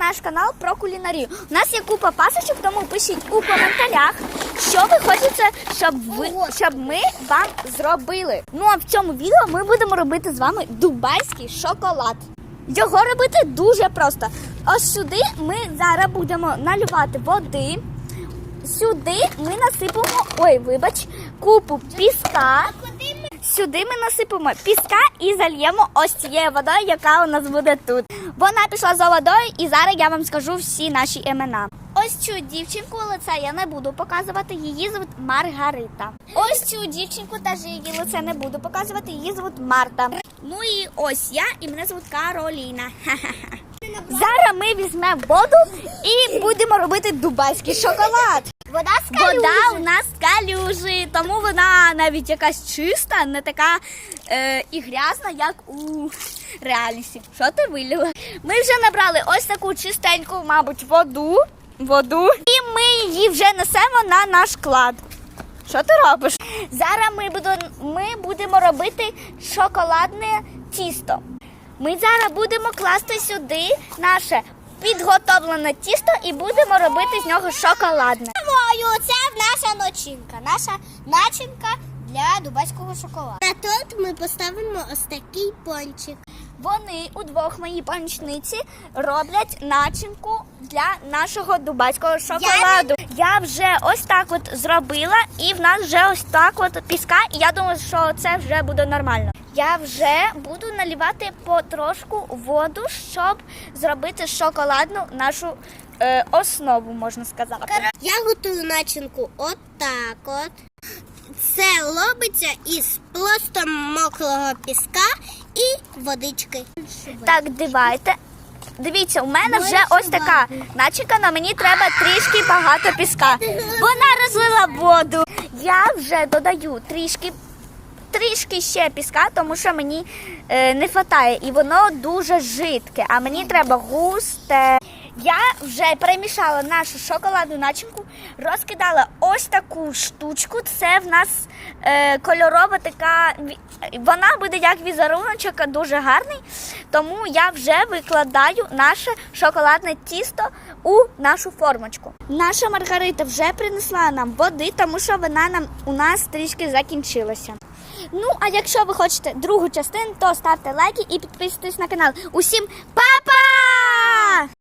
наш канал про кулінарію. У нас є купа пасочок, тому пишіть у коментарях, що ви хочете, щоб ви щоб ми вам зробили. Ну а в цьому відео ми будемо робити з вами дубайський шоколад. Його робити дуже просто. Ось сюди ми зараз будемо наливати води. Сюди ми насипемо, ой, вибач, купу піска. Сюди ми насипемо піска і зальємо ось цією водою, яка у нас буде тут. Вона пішла за водою, і зараз я вам скажу всі наші імена. Ось цю дівчинку лице я не буду показувати. Її звуть Маргарита. Ось цю дівчинку теж її лице не буду показувати. Її звуть Марта. Ну і ось я, і мене звуть Кароліна. Зараз ми візьмемо воду і будемо робити дубайський шоколад. Вода з Вода у нас з калюжі, тому вона навіть якась чиста, не така е, і грязна, як у реальності. Що ти вилила? Ми вже набрали ось таку чистеньку, мабуть, воду. Воду. І ми її вже несемо на наш склад. Що ти робиш? Зараз ми, будемо, ми будемо робити шоколадне тісто. Ми зараз будемо класти сюди наше підготовлене тісто і будемо робити з нього шоколадне. Мою, це наша начинка. Наша начинка для дубайського шоколаду. На торт ми поставимо ось такий пончик. Вони удвох мої помічниці роблять начинку для нашого дубайського шоколаду. Я вже ось так от зробила, і в нас вже ось так от піска, і я думаю, що це вже буде нормально. Я вже буду наливати потрошку воду, щоб зробити шоколадну нашу е, основу, можна сказати. Я готую начинку отак от. Це робиться із просто мокрого піска і водички. Так, дивайте. Дивіться, у мене вже ось така начинка, але мені треба трішки багато піска. Вона розлила воду. Я вже додаю трішки, трішки ще піска, тому що мені е, не вистачає. І воно дуже жидке, а мені треба густе. Я вже перемішала нашу шоколадну начинку, розкидала ось таку штучку. Це в нас е, кольорова така. Вона буде як візеруночок, дуже гарний. Тому я вже викладаю наше шоколадне тісто у нашу формочку. Наша Маргарита вже принесла нам води, тому що вона нам у нас трішки закінчилася. Ну, а якщо ви хочете другу частину, то ставте лайки і підписуйтесь на канал. Усім па-па!